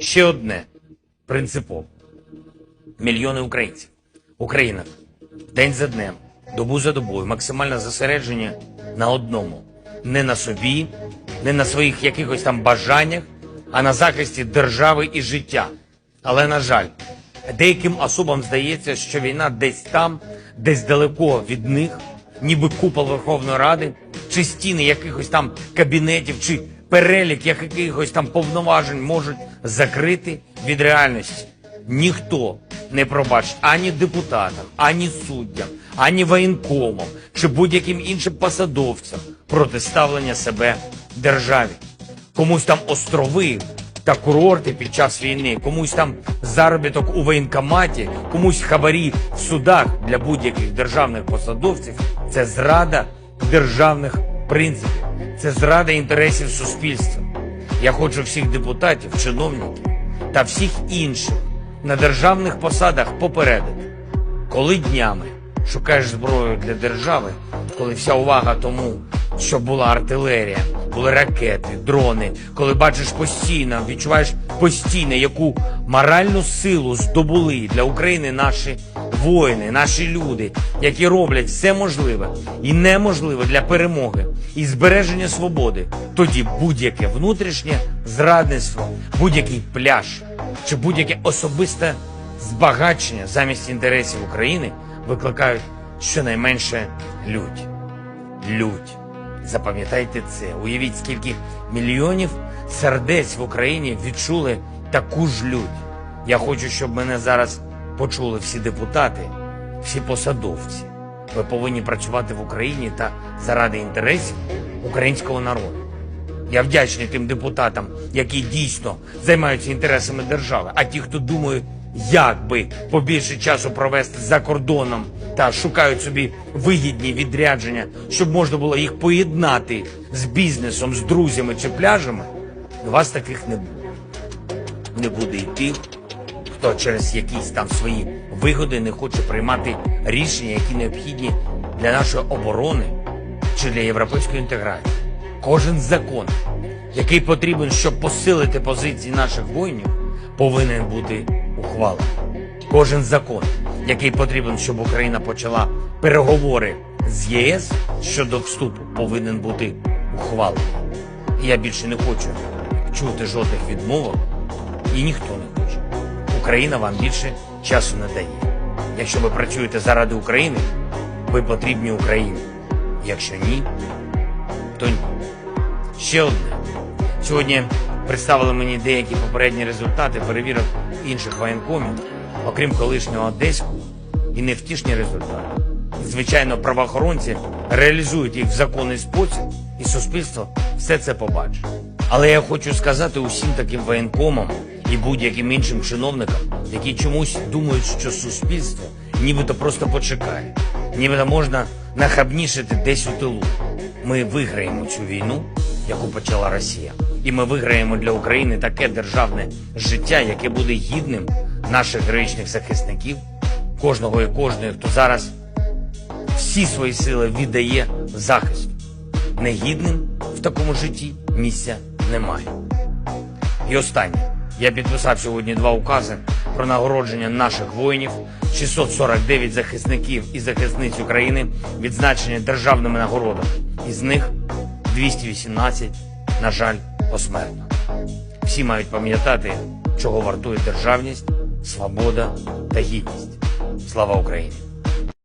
Ще одне принципово. Мільйони українців, Україна день за днем, добу за добою, максимально зосереджені на одному: не на собі, не на своїх якихось там бажаннях, а на захисті держави і життя. Але, на жаль, деяким особам здається, що війна десь там, десь далеко від них, ніби купол Верховної Ради, чи стіни якихось там кабінетів, чи перелік якихось там повноважень можуть закрити від реальності. Ніхто не пробачить ані депутатам, ані суддям, ані воєнкомам чи будь-яким іншим посадовцям протиставлення себе державі. Комусь там острови та курорти під час війни, комусь там заробіток у воєнкоматі, комусь хабарі в судах для будь-яких державних посадовців це зрада державних принципів, це зрада інтересів суспільства. Я хочу всіх депутатів, чиновників та всіх інших на державних посадах попередити, коли днями шукаєш зброю для держави, коли вся увага тому, щоб була артилерія, були ракети, дрони, коли бачиш постійно, відчуваєш постійно, яку моральну силу здобули для України наші воїни, наші люди, які роблять все можливе і неможливе для перемоги і збереження свободи, тоді будь-яке внутрішнє зрадництво, будь-який пляж чи будь-яке особисте збагачення замість інтересів України викликають щонайменше лють. Лють. Запам'ятайте це. Уявіть, скільки мільйонів сердець в Україні відчули таку ж лють. Я хочу, щоб мене зараз почули всі депутати, всі посадовці. Ви повинні працювати в Україні та заради інтересів українського народу. Я вдячний тим депутатам, які дійсно займаються інтересами держави. А ті, хто думає, як би побільше часу провести за кордоном та шукають собі вигідні відрядження, щоб можна було їх поєднати з бізнесом, з друзями чи пляжами, у вас таких не буде. Не буде і тих, хто через якісь там свої вигоди не хоче приймати рішення, які необхідні для нашої оборони чи для європейської інтеграції. Кожен закон, який потрібен, щоб посилити позиції наших воїнів, повинен бути ухвалений. Кожен закон, який потрібен, щоб Україна почала переговори з ЄС щодо вступу, повинен бути ухвалений. Я більше не хочу чути жодних відмовок, і ніхто не. Україна вам більше часу не дає. Якщо ви працюєте заради України, ви потрібні Україні. Якщо ні, то ні. Ще одне. Сьогодні представили мені деякі попередні результати перевірок інших воєнкомів, окрім колишнього одеського, і невтішні результати. Звичайно, правоохоронці реалізують їх в законний спосіб, і суспільство все це побачить. Але я хочу сказати усім таким воєнкомам і будь-яким іншим чиновникам, які чомусь думають, що суспільство нібито просто почекає, нібито можна нахабнішити десь у тилу. Ми виграємо цю війну, яку почала Росія, і ми виграємо для України таке державне життя, яке буде гідним наших героїчних захисників, кожного і кожної, хто зараз всі свої сили віддає захисту. Негідним в такому житті місця немає. І останнє. Я підписав сьогодні два укази про нагородження наших воїнів, 649 захисників і захисниць України, відзначені державними нагородами. Із них 218, на жаль, посмертно. Всі мають пам'ятати, чого вартує державність, свобода та гідність. Слава Україні!